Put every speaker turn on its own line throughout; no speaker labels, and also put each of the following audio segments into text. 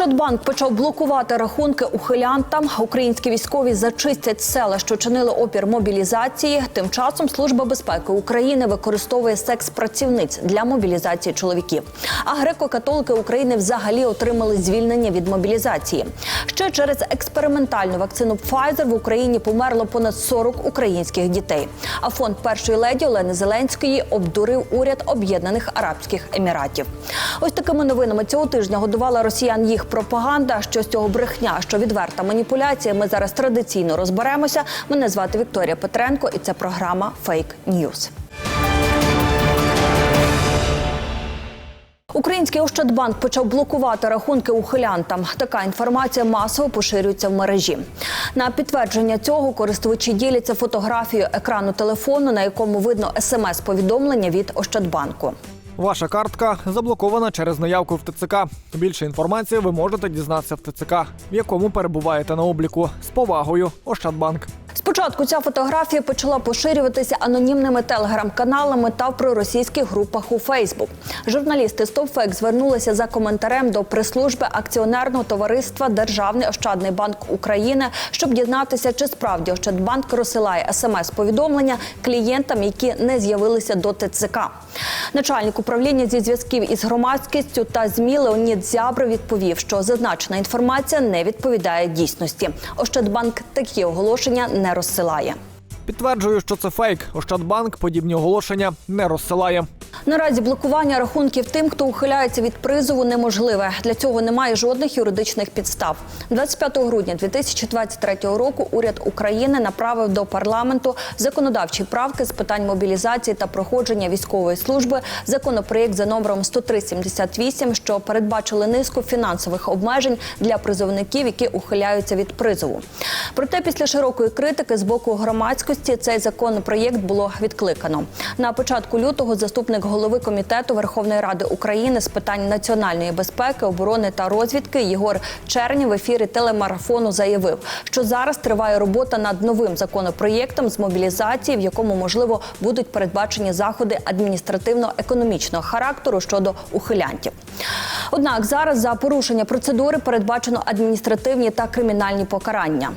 Ощадбанк почав блокувати рахунки ухилянтам. Українські військові зачистять села, що чинили опір мобілізації. Тим часом Служба безпеки України використовує секс-працівниць для мобілізації чоловіків. А греко-католики України взагалі отримали звільнення від мобілізації. Ще через експериментальну вакцину Pfizer в Україні померло понад 40 українських дітей. А фонд першої леді Олени Зеленської обдурив уряд Об'єднаних Арабських Еміратів. Ось такими новинами цього тижня годувала росіян їх пропаганда. Що з цього брехня, що відверта маніпуляція. Ми зараз традиційно розберемося. Мене звати Вікторія Петренко, і це програма Фейк Ньюз. Український Ощадбанк почав блокувати рахунки ухилянтам. Така інформація масово поширюється в мережі. На підтвердження цього користувачі діляться фотографією екрану телефону, на якому видно смс-повідомлення від Ощадбанку.
Ваша картка заблокована через наявку в ТЦК. Більше інформації ви можете дізнатися в ТЦК, в якому перебуваєте на обліку. З повагою Ощадбанк.
Спочатку ця фотографія почала поширюватися анонімними телеграм-каналами та в проросійських групах у Фейсбук. Журналісти StopFake звернулися за коментарем до прес-служби акціонерного товариства Державний Ощадний банк України, щоб дізнатися, чи справді Ощадбанк розсилає смс-повідомлення клієнтам, які не з'явилися до ТЦК. Начальник управління зі зв'язків із громадськістю та змі Леонід Зябро відповів, що зазначена інформація не відповідає дійсності. Ощадбанк такі оголошення не розсилає.
Підтверджую, що це фейк. Ощадбанк подібні оголошення не розсилає.
Наразі блокування рахунків тим, хто ухиляється від призову, неможливе. Для цього немає жодних юридичних підстав. 25 грудня 2023 року уряд України направив до парламенту законодавчі правки з питань мобілізації та проходження військової служби. Законопроєкт за номером 10378, що передбачили низку фінансових обмежень для призовників, які ухиляються від призову. Проте після широкої критики з боку громадськості цей законопроєкт було відкликано. На початку лютого заступник голови комітету Верховної Ради України з питань національної безпеки, оборони та розвідки Єгор Черні в ефірі телемарафону заявив, що зараз триває робота над новим законопроєктом з мобілізації, в якому можливо будуть передбачені заходи адміністративно-економічного характеру щодо ухилянтів. Однак зараз за порушення процедури передбачено адміністративні та кримінальні покарання.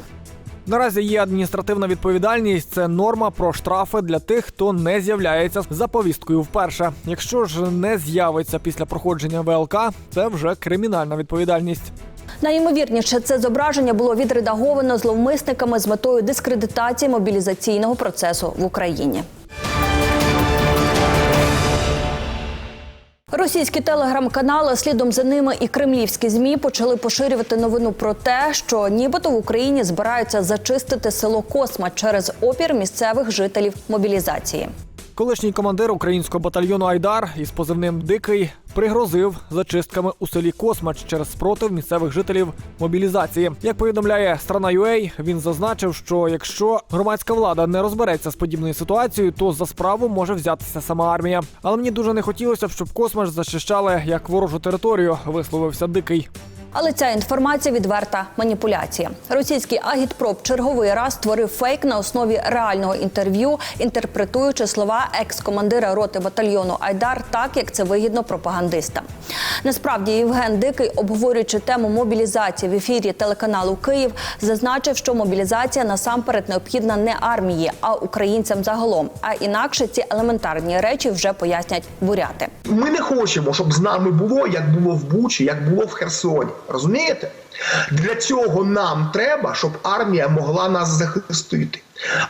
Наразі є адміністративна відповідальність. Це норма про штрафи для тих, хто не з'являється за повісткою вперше. Якщо ж не з'явиться після проходження ВЛК, це вже кримінальна відповідальність.
Найімовірніше, це зображення було відредаговано зловмисниками з метою дискредитації мобілізаційного процесу в Україні. Російські телеграм-канали, слідом за ними і кремлівські змі почали поширювати новину про те, що нібито в Україні збираються зачистити село Косма через опір місцевих жителів мобілізації.
Колишній командир українського батальйону Айдар із позивним Дикий пригрозив зачистками у селі Космач через спротив місцевих жителів мобілізації. Як повідомляє страна UA, він зазначив, що якщо громадська влада не розбереться з подібною ситуацією, то за справу може взятися сама армія. Але мені дуже не хотілося б, щоб Космач зачищали як ворожу територію, висловився Дикий.
Але ця інформація відверта маніпуляція. Російський агітпроп черговий раз створив фейк на основі реального інтерв'ю, інтерпретуючи слова екс-командира роти батальйону Айдар так, як це вигідно пропагандистам. Насправді Євген Дикий, обговорюючи тему мобілізації в ефірі телеканалу Київ, зазначив, що мобілізація насамперед необхідна не армії, а українцям загалом. А інакше ці елементарні речі вже пояснять буряти.
Ми не хочемо, щоб з нами було, як було в Бучі, як було в Херсоні. Розумієте? Для цього нам треба, щоб армія могла нас захистити.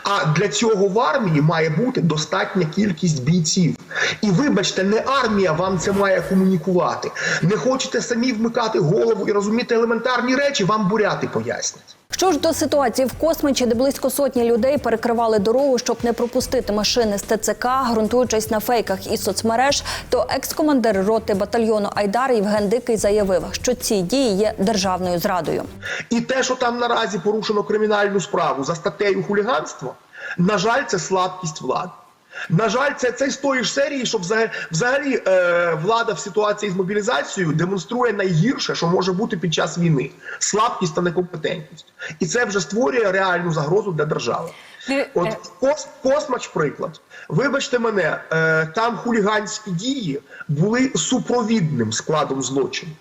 А для цього в армії має бути достатня кількість бійців. І вибачте, не армія вам це має комунікувати. Не хочете самі вмикати голову і розуміти елементарні речі, вам буряти пояснять.
Що ж до ситуації в Космичі, де близько сотні людей перекривали дорогу, щоб не пропустити машини з ТЦК, ґрунтуючись на фейках із соцмереж, то екс-командир роти батальйону Айдар Євген Дикий заявив, що ці дії є державною зрадою.
І те, що там наразі порушено кримінальну справу за статтею хуліганство, на жаль, це слабкість влади. На жаль, це, це з тої ж серії, що взагалі, взагалі е, влада в ситуації з мобілізацією демонструє найгірше, що може бути під час війни слабкість та некомпетентність. І це вже створює реальну загрозу для держави. От кос, Космач, приклад. Вибачте мене, е, там хуліганські дії були супровідним складом злочину.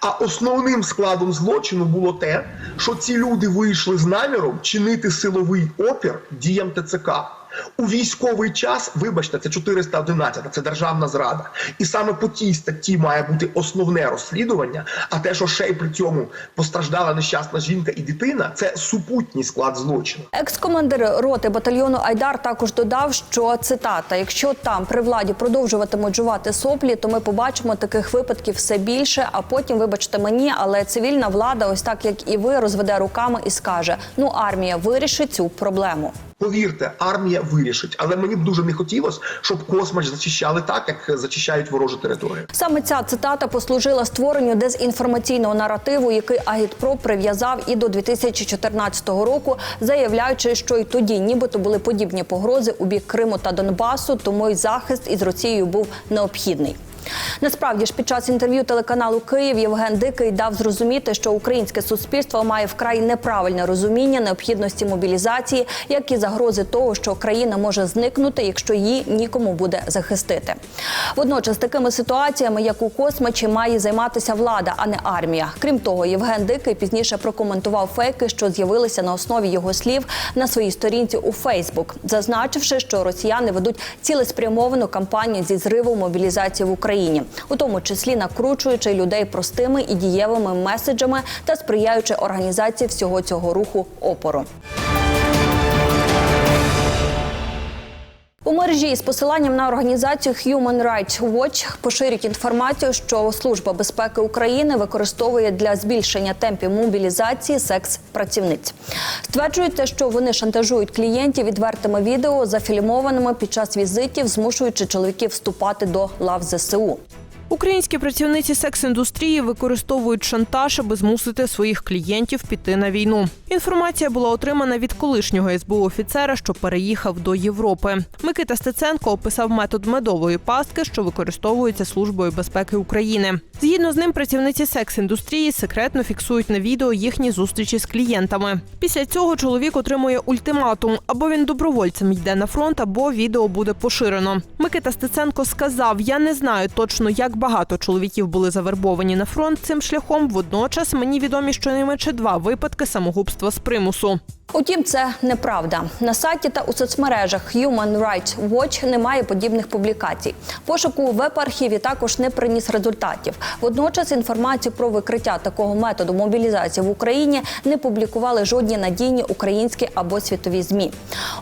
А основним складом злочину було те, що ці люди вийшли з наміром чинити силовий опір діям ТЦК. У військовий час, вибачте, це 411, це державна зрада. І саме по тій статті має бути основне розслідування. А те, що ще й при цьому постраждала нещасна жінка і дитина, це супутній склад злочину.
Екс-командир роти батальйону Айдар також додав, що цитата: якщо там при владі продовжуватимуть жувати соплі, то ми побачимо таких випадків все більше. А потім, вибачте мені, але цивільна влада, ось так як і ви, розведе руками і скаже: ну армія вирішить цю проблему.
Повірте, армія вирішить, але мені б дуже не хотілося, щоб космач зачищали так, як зачищають ворожу територію.
Саме ця цитата послужила створенню дезінформаційного наративу, який Агітпро прив'язав і до 2014 року, заявляючи, що й тоді, нібито були подібні погрози у бік Криму та Донбасу, тому й захист із Росією був необхідний. Насправді ж під час інтерв'ю телеканалу Київ Євген Дикий дав зрозуміти, що українське суспільство має вкрай неправильне розуміння необхідності мобілізації, як і загрози того, що країна може зникнути, якщо її нікому буде захистити. Водночас такими ситуаціями, як у космачі, має займатися влада, а не армія. Крім того, Євген Дикий пізніше прокоментував фейки, що з'явилися на основі його слів на своїй сторінці у Фейсбук, зазначивши, що росіяни ведуть цілеспрямовану кампанію зі зриву мобілізації в Україні, у тому числі накручуючи людей простими і дієвими меседжами та сприяючи організації всього цього руху опору. У мережі з посиланням на організацію Human Rights Watch поширюють інформацію, що Служба безпеки України використовує для збільшення темпів мобілізації секс-працівниць. Стверджується, що вони шантажують клієнтів відвертими відео, зафільмованими під час візитів, змушуючи чоловіків вступати до лав ЗСУ.
Українські працівниці секс-індустрії використовують шантаж, аби змусити своїх клієнтів піти на війну. Інформація була отримана від колишнього СБУ офіцера, що переїхав до Європи. Микита Стеценко описав метод медової пастки, що використовується службою безпеки України. Згідно з ним, працівниці секс-індустрії секретно фіксують на відео їхні зустрічі з клієнтами. Після цього чоловік отримує ультиматум: або він добровольцем йде на фронт, або відео буде поширено. Микита Стеценко сказав: Я не знаю точно, як багато чоловіків були завербовані на фронт цим шляхом. Водночас мені відомі щонайменше два випадки самогубства з примусу.
Утім, це неправда. На сайті та у соцмережах Human Rights Watch немає подібних публікацій. Пошук у веб-архіві також не приніс результатів. Водночас інформацію про викриття такого методу мобілізації в Україні не публікували жодні надійні українські або світові змі.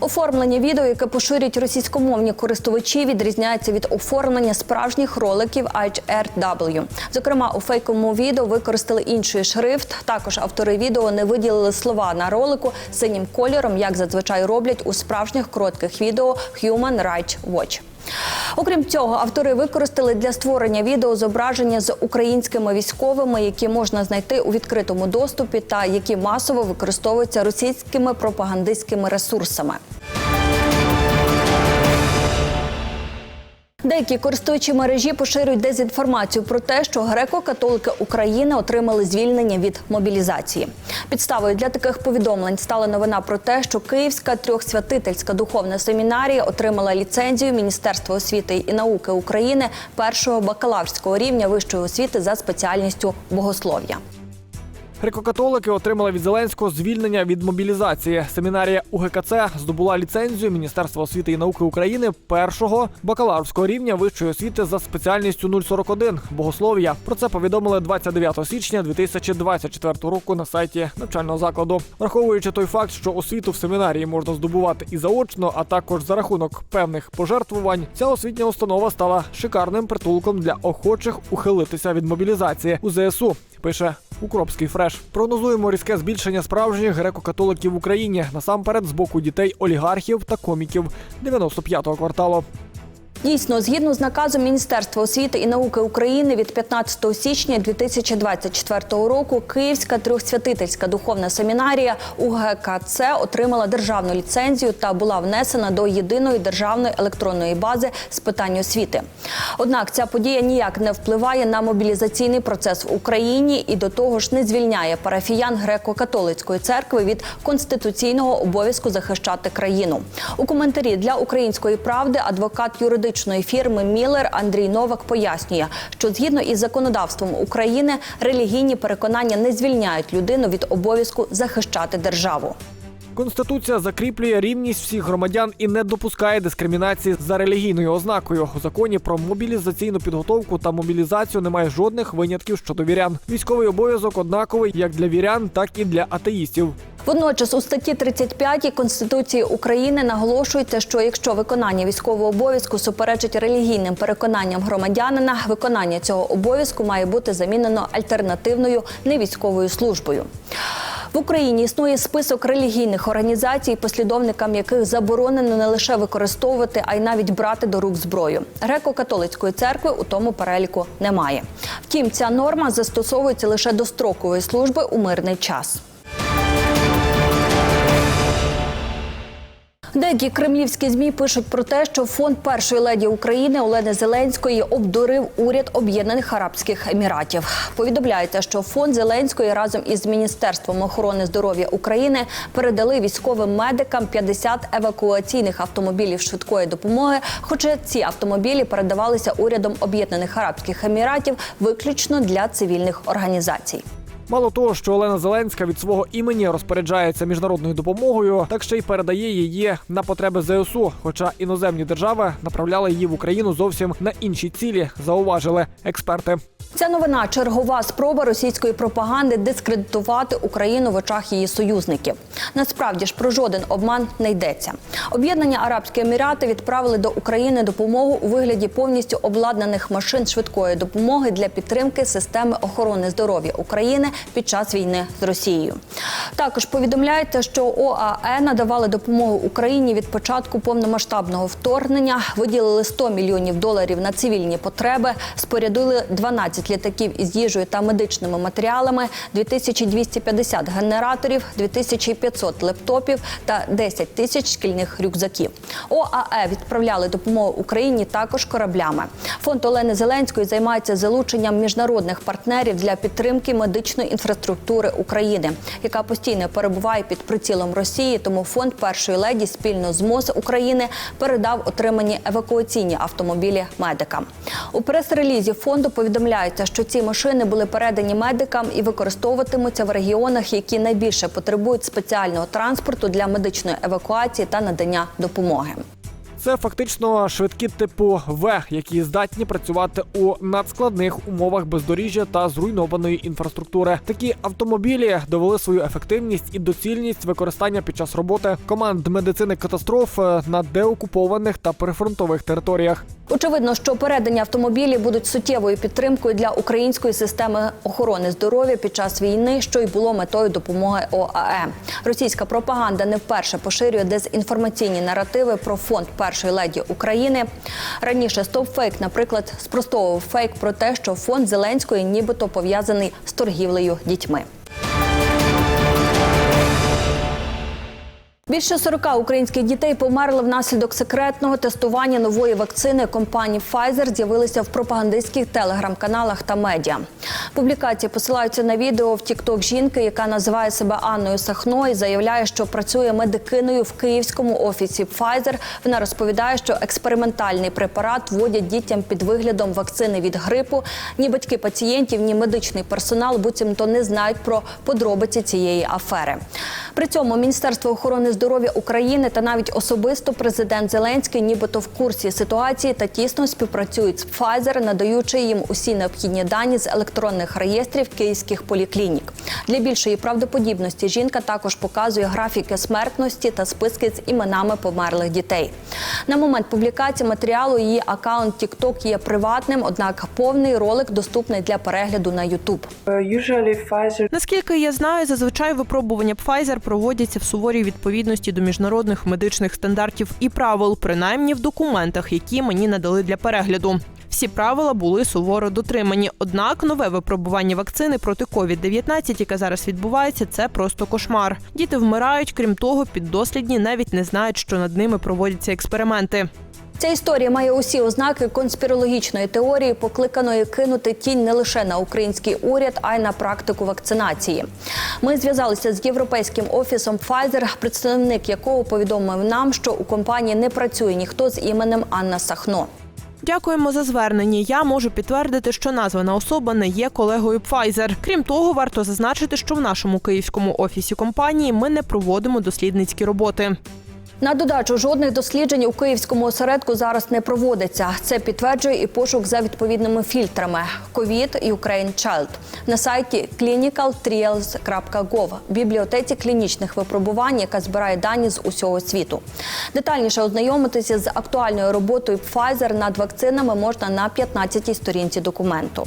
Оформлення відео, яке поширюють російськомовні користувачі, відрізняється від оформлення справжніх роликів HRW. Зокрема, у фейковому відео використали інший шрифт. Також автори відео не виділили слова на ролику синім кольором, як зазвичай роблять у справжніх коротких відео Human Rights Watch. Окрім цього, автори використали для створення відео зображення з українськими військовими, які можна знайти у відкритому доступі та які масово використовуються російськими пропагандистськими ресурсами. Деякі користувачі мережі поширюють дезінформацію про те, що греко-католики України отримали звільнення від мобілізації. Підставою для таких повідомлень стала новина про те, що Київська трьохсвятительська духовна семінарія отримала ліцензію Міністерства освіти і науки України першого бакалаврського рівня вищої освіти за спеціальністю богослов'я.
Греко-католики отримали від Зеленського звільнення від мобілізації. Семінарія УГКЦ здобула ліцензію Міністерства освіти і науки України першого бакалаврського рівня вищої освіти за спеціальністю 041 богослов'я. Про це повідомили 29 січня 2024 року на сайті навчального закладу. Враховуючи той факт, що освіту в семінарії можна здобувати і заочно, а також за рахунок певних пожертвувань, ця освітня установа стала шикарним притулком для охочих ухилитися від мобілізації у ЗСУ. Пише Укропський фреш. Прогнозуємо різке збільшення справжніх греко-католиків в Україні насамперед з боку дітей олігархів та коміків 95-го кварталу.
Дійсно, згідно з наказом Міністерства освіти і науки України від 15 січня 2024 року, Київська трьохсвятительська духовна семінарія УГКЦ отримала державну ліцензію та була внесена до єдиної державної електронної бази з питань освіти. Однак ця подія ніяк не впливає на мобілізаційний процес в Україні і до того ж не звільняє парафіян греко-католицької церкви від конституційного обов'язку захищати країну. У коментарі для української правди адвокат юридичної медичної фірми Міллер Андрій Новак пояснює, що згідно із законодавством України релігійні переконання не звільняють людину від обов'язку захищати державу.
Конституція закріплює рівність всіх громадян і не допускає дискримінації за релігійною ознакою. У законі про мобілізаційну підготовку та мобілізацію немає жодних винятків щодо вірян. Військовий обов'язок однаковий як для вірян, так і для атеїстів.
Водночас у статті 35 Конституції України наголошується, що якщо виконання військового обов'язку суперечить релігійним переконанням громадянина, виконання цього обов'язку має бути замінено альтернативною невійськовою службою. В Україні існує список релігійних організацій, послідовникам яких заборонено не лише використовувати, а й навіть брати до рук зброю. Греко-католицької церкви у тому переліку немає. Втім, ця норма застосовується лише до строкової служби у мирний час. Деякі кремлівські змі пишуть про те, що фонд першої леді України Олени Зеленської обдурив уряд Об'єднаних Арабських Еміратів. Повідомляється, що фонд Зеленської разом із Міністерством охорони здоров'я України передали військовим медикам 50 евакуаційних автомобілів швидкої допомоги. Хоча ці автомобілі передавалися урядом Об'єднаних Арабських Еміратів виключно для цивільних організацій.
Мало того, що Олена Зеленська від свого імені розпоряджається міжнародною допомогою, так ще й передає її на потреби ЗСУ. Хоча іноземні держави направляли її в Україну зовсім на інші цілі, зауважили експерти.
Ця новина чергова спроба російської пропаганди дискредитувати Україну в очах її союзників. Насправді ж про жоден обман не йдеться. Об'єднані Арабські Емірати відправили до України допомогу у вигляді повністю обладнаних машин швидкої допомоги для підтримки системи охорони здоров'я України під час війни з Росією. Також повідомляється, що ОАЕ надавали допомогу Україні від початку повномасштабного вторгнення, виділили 100 мільйонів доларів на цивільні потреби, спорядили 12 літаків із їжею та медичними матеріалами, 2250 генераторів, 2500 лептопів та 10 тисяч шкільних рюкзаків. ОАЕ відправляли допомогу Україні також кораблями. Фонд Олени Зеленської займається залученням міжнародних партнерів для підтримки медичної інфраструктури України, яка постійно перебуває під прицілом Росії. Тому фонд першої леді спільно з МОЗ України передав отримані евакуаційні автомобілі медикам. У прес-релізі фонду повідомляється, що ці машини були передані медикам і використовуватимуться в регіонах, які найбільше потребують спеціального транспорту для медичної евакуації та надання допомоги.
Це фактично швидкі типу В, які здатні працювати у надскладних умовах бездоріжжя та зруйнованої інфраструктури. Такі автомобілі довели свою ефективність і доцільність використання під час роботи команд медицини катастроф е, на деокупованих та прифронтових територіях.
Очевидно, що передані автомобілі будуть суттєвою підтримкою для української системи охорони здоров'я під час війни, що й було метою допомоги ОАЕ. Російська пропаганда не вперше поширює дезінформаційні наративи про фонд першої леді України. Раніше StopFake, наприклад, спростовував фейк про те, що фонд Зеленської нібито пов'язаний з торгівлею дітьми. Більше 40 українських дітей померли внаслідок секретного тестування нової вакцини компанії Pfizer з'явилися в пропагандистських телеграм-каналах та медіа. Публікації посилаються на відео в TikTok жінки, яка називає себе Анною Сахно і заявляє, що працює медикиною в київському офісі Pfizer. Вона розповідає, що експериментальний препарат вводять дітям під виглядом вакцини від грипу. Ні батьки пацієнтів, ні медичний персонал буцімто не знають про подробиці цієї афери. При цьому Міністерство охорони здоров'я України та навіть особисто президент Зеленський, нібито в курсі ситуації та тісно співпрацюють з Pfizer, надаючи їм усі необхідні дані з електронних реєстрів київських поліклінік. Для більшої правдоподібності жінка також показує графіки смертності та списки з іменами померлих дітей. На момент публікації матеріалу її акаунт TikTok є приватним, однак повний ролик доступний для перегляду на YouTube.
Usually Pfizer
Наскільки я знаю, зазвичай випробування Pfizer проводяться в суворій відповідності до міжнародних медичних стандартів і правил, принаймні в документах, які мені надали для перегляду. Всі правила були суворо дотримані. Однак нове випробування вакцини проти COVID-19, яке зараз відбувається, це просто кошмар. Діти вмирають. Крім того, піддослідні навіть не знають, що над ними проводяться експерименти.
Ця історія має усі ознаки конспірологічної теорії, покликаної кинути тінь не лише на український уряд, а й на практику вакцинації. Ми зв'язалися з європейським офісом Pfizer, представник якого повідомив нам, що у компанії не працює ніхто з іменем Анна Сахно.
Дякуємо за звернення. Я можу підтвердити, що названа особа не є колегою Pfizer. Крім того, варто зазначити, що в нашому київському офісі компанії ми не проводимо дослідницькі роботи.
На додачу жодних досліджень у київському осередку зараз не проводиться. Це підтверджує і пошук за відповідними фільтрами COVID Ukraine Child на сайті clinicaltrials.gov, бібліотеці клінічних випробувань, яка збирає дані з усього світу. Детальніше ознайомитися з актуальною роботою Pfizer над вакцинами можна на 15-й сторінці документу.